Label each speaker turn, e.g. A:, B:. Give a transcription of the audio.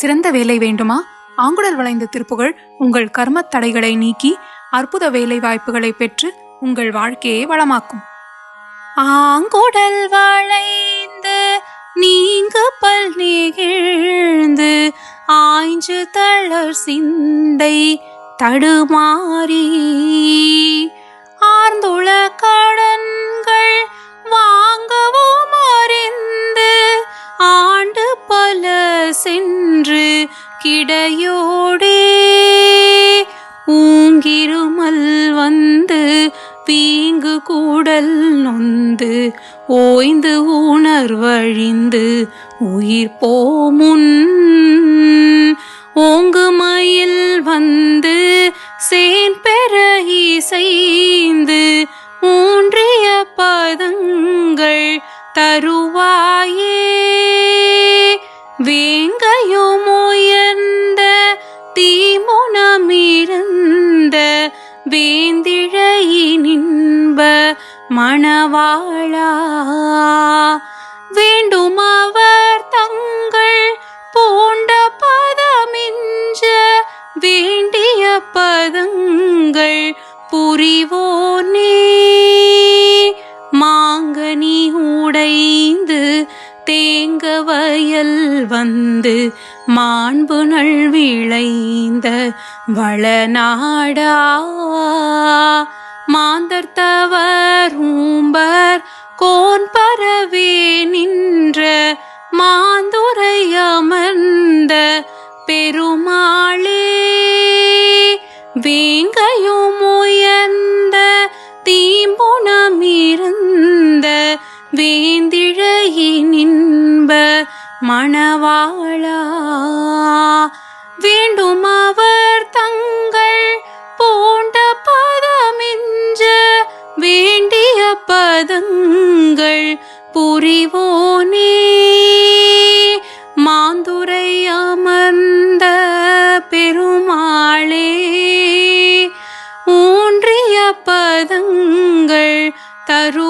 A: சிறந்த வேலை வேண்டுமா? ஆங்குடல் வளைந்த திருப்புகழ் உங்கள் கர்மத் தடைகளை நீக்கி அற்புத வேலை வாய்ப்புகளை பெற்று உங்கள் வாழ்க்கையை வளமாக்கும். ஆங்குடல் வளைந்து நீங்க பல் நெகிழ்ந்து ஆய்ஞ்சு தளர் சிந்தை தடுமாறி ஆர்ந்துள பல சென்று கிடையோடே. ஊங்கிருமல் வந்து பீங்கு கூடல் நொந்து ஓய்ந்து உணர்வழிந்து உயிர் போமுன். ஓங்கு மயில் வந்து சேன் பெற இசைந்து மூன்றிய பதங்கள் தருவாயே. மணவாழா வேண்டுமவர் தங்கள் பூண்ட பதமிஞ்ச வேண்டிய பதங்கள் புரிவோனே மாங்கனி உடைந்து தேங்க வயல் வந்து மாண்பு நல் விளைந்த வளநாடா மாந்தர் தவர் ஊம்பர் கோன் பரவே நின்ற மாந்துரை அமர்ந்த பெருமாளே. வேங்கையும் உயர்ந்த தீம்புணமிருந்த வேந்திழையினின்ப மணவாளா. வேண்டும் அவர் தங்கள் பதங்கள் புரிவோனே. மாந்துரை அமர்ந்த பெருமாளே ஊன்றிய பதங்கள் தரு